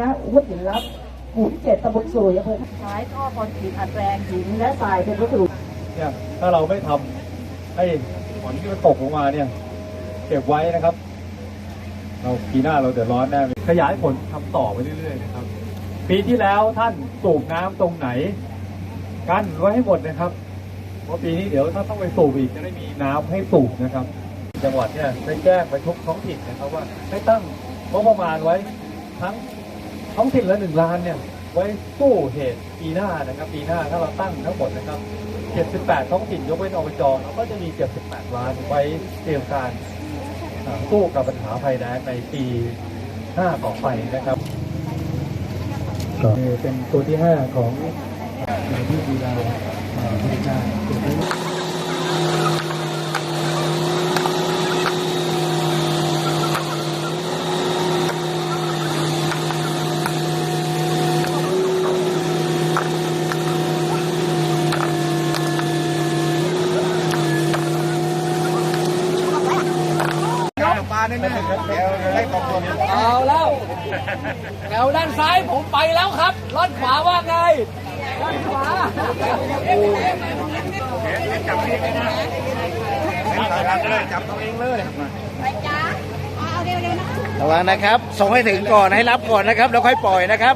นะวุฒิลับหมู่ที่เจ็ดตำบลสุยอำเภอท่าท้ายท่อคอนกรีตอัดแรงหินและทรายเป็นวัสดุเนี่ยถ้าเราไม่ทำให้ฝนที่มันตกลงมาเนี่ยเก็บไว้นะครับ เราปีหน้าเราเดือดร้อนแน่ขยายผลทำต่อไปเรื่อยๆนะครับ ปีที่แล้วท่านสูบน้ำตรงไหนกั้นไว้ให้หมดนะครับเพราะปีนี้เดี๋ยวถ้าต้องไปสูบอีกจะได้มีน้ำให้สูบนะครับ จังหวัดเนี่ยได้แจ้งไปทุกท้องถิ่นนะครับว่าให้ตั้งงบประมาณไว้ทั้ง ท้องถิ่นละหนึ่งล้านเนี่ยไว้สู้เหตุปีหน้านะครับ ปีหน้าถ้าเราตั้งทั้งหมดนะครับ 78 ท้องถิ่นยกเว้นอบจเราก็จะมี 78 ล้านไว้เตรียมการอ่าสู้กับปัญหาภัยแล้งในปี5ต่อไปนะครับนี่เป็นตัวที่ 5 ของที่ดีดาวอ่าที่ได้ตัวนี้ เอาแล้ว แถวด้านซ้ายผมไปแล้วครับรถขวาว่าไงรถขวาระวังนะครับ ส่งให้ถึงก่อนให้รับก่อนนะครับ แล้วค่อยปล่อยนะครับ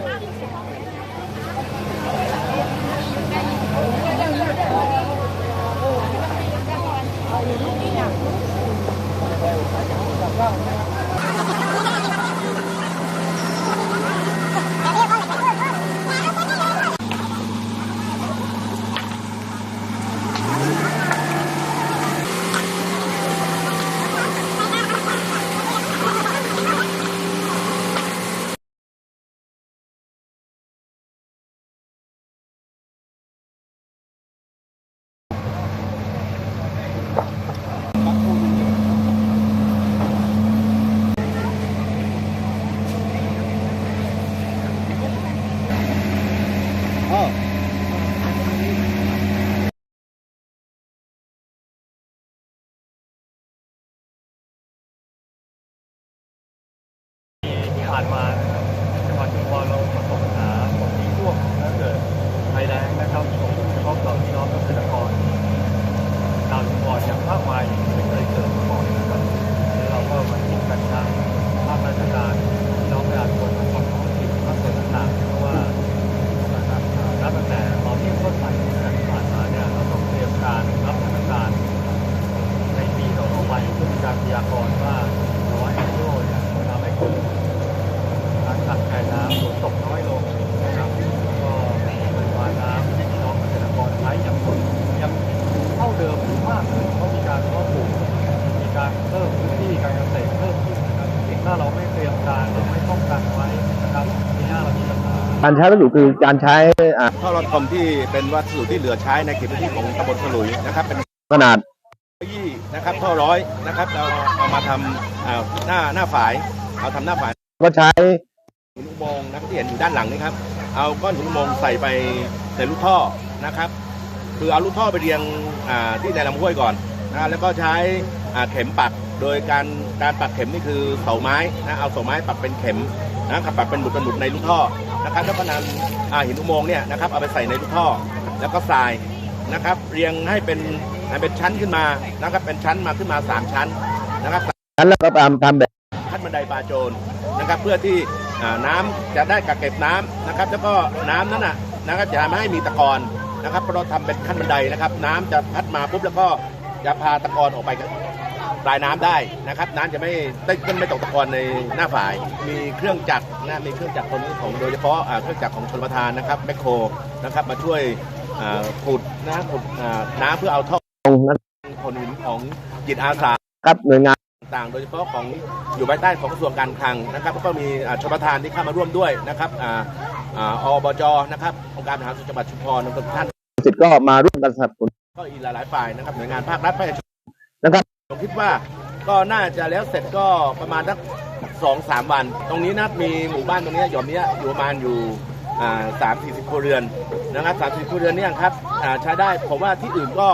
ผ่านมาจังหวัดชุมพรเราประสบปัญหาฝนที่ท่วมและเกิดภัยแล้งนะครับส่งผลกระทบต่อพี่น้องเกษตรกรชาวชุมพรอย่างมากมายไม่เคยเกิดมาก่อนนะครับแล้วเราก็มาคิดกันทางภาคราชการพี่น้องประชาชนของท้องถิ่นภาคส่วนต่างๆเพราะว่านะครับนับตั้งแต่ การใช้วัสดุคือการใช้อ่าท่อรถคอมที่เป็นวัสดุที่เหลือใช้ในเขตพื้นที่ของตำบลสลุยนะครับเป็นขนาดยี่นะครับท่อร้อยนะครับเราเอามาทำอ่าหน้าหน้าฝายเอาทำหน้าฝายก็ใช้หินอุโมงค์นะครับที่เห็นอยู่ด้านหลังนี่ครับเอาก้อนหินอุโมงค์ใส่ไปในลูกท่อนะครับ คือเอาลูกท่อไปเรียงอ่าที่ในลำห้วยก่อนนะแล้วก็ใช้อ่าเข็มปัก โดยการการปักเข็มนี่คือเสาไม้นะเอาเสาไม้ปักเป็นเข็มนะครับปักเป็นหมุดเป็นหมุดในลูกท่อนะครับแล้วก็นำอ่าหินอุโมงค์เนี่ยนะครับเอาไปใส่ในลูกท่อ แล้วก็ทรายนะครับเรียงให้เป็นให้เป็นชั้นขึ้นมานะครับเป็นชั้นมาขึ้นมาสามชั้นนะครับนั้นแล้วก็ตามทำแบบขั้นบันไดปลาโจรนะครับ เพื่อที่อ่าน้ำจะได้กักเก็บน้ำนะครับ แล้วก็น้ำนั้นน่ะนะครับจะไม่ให้มีตะกอนนะครับเพราะเราทำเป็นขั้นบันไดนะครับ น้ำจะพัดมาปุ๊บแล้วก็จะพาตะกอนออกไป ปลายน้ำได้นะครับน้ำจะไม่ได้ไม่ตกตะกอนในหน้าฝาย มีเครื่องจักรนะมีเครื่องจักรตัวนี้ของโดยเฉพาะอ่าเครื่องจักรของชนประทานนะครับแมคโครนะครับมาช่วยอ่าขุดนะขุดอ่าน้ำเพื่อเอาท่อตรงนั้นคนหินของจิตอาสาครับหน่วยงานต่างๆโดยเฉพาะของอยู่ภายใต้ของกระทรวงการคลังนะครับแล้วก็มีอ่าชมประทานที่เข้ามาร่วมด้วยนะครับอ่าอ่าอบจนะครับองค์การบริหารส่วนจังหวัดชุมพรทุกท่านสิทธิ์ก็มาร่วมกันสนับสนุนก็อีกหลายๆฝ่ายนะครับหน่วยงานภาครัฐภาคเอกชนนะครับ ผมคิดว่าก็น่าจะแล้วเสร็จก็ประมาณสักสองสามวัน ตรงนี้นะมีหมู่บ้านตรงนี้หย่อมนี้อยู่ประมาณอยู่สามสี่สิบครัวเรือนนะครับสามสิบครัวเรือนเนี่ยครับใช้ได้ผมว่าที่อื่นก็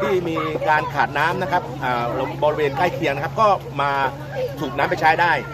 ที่มีการขาดน้ำนะครับอ่าบริเวณใกล้เคียงนะครับ ก็มาสูบน้ำไปใช้ได้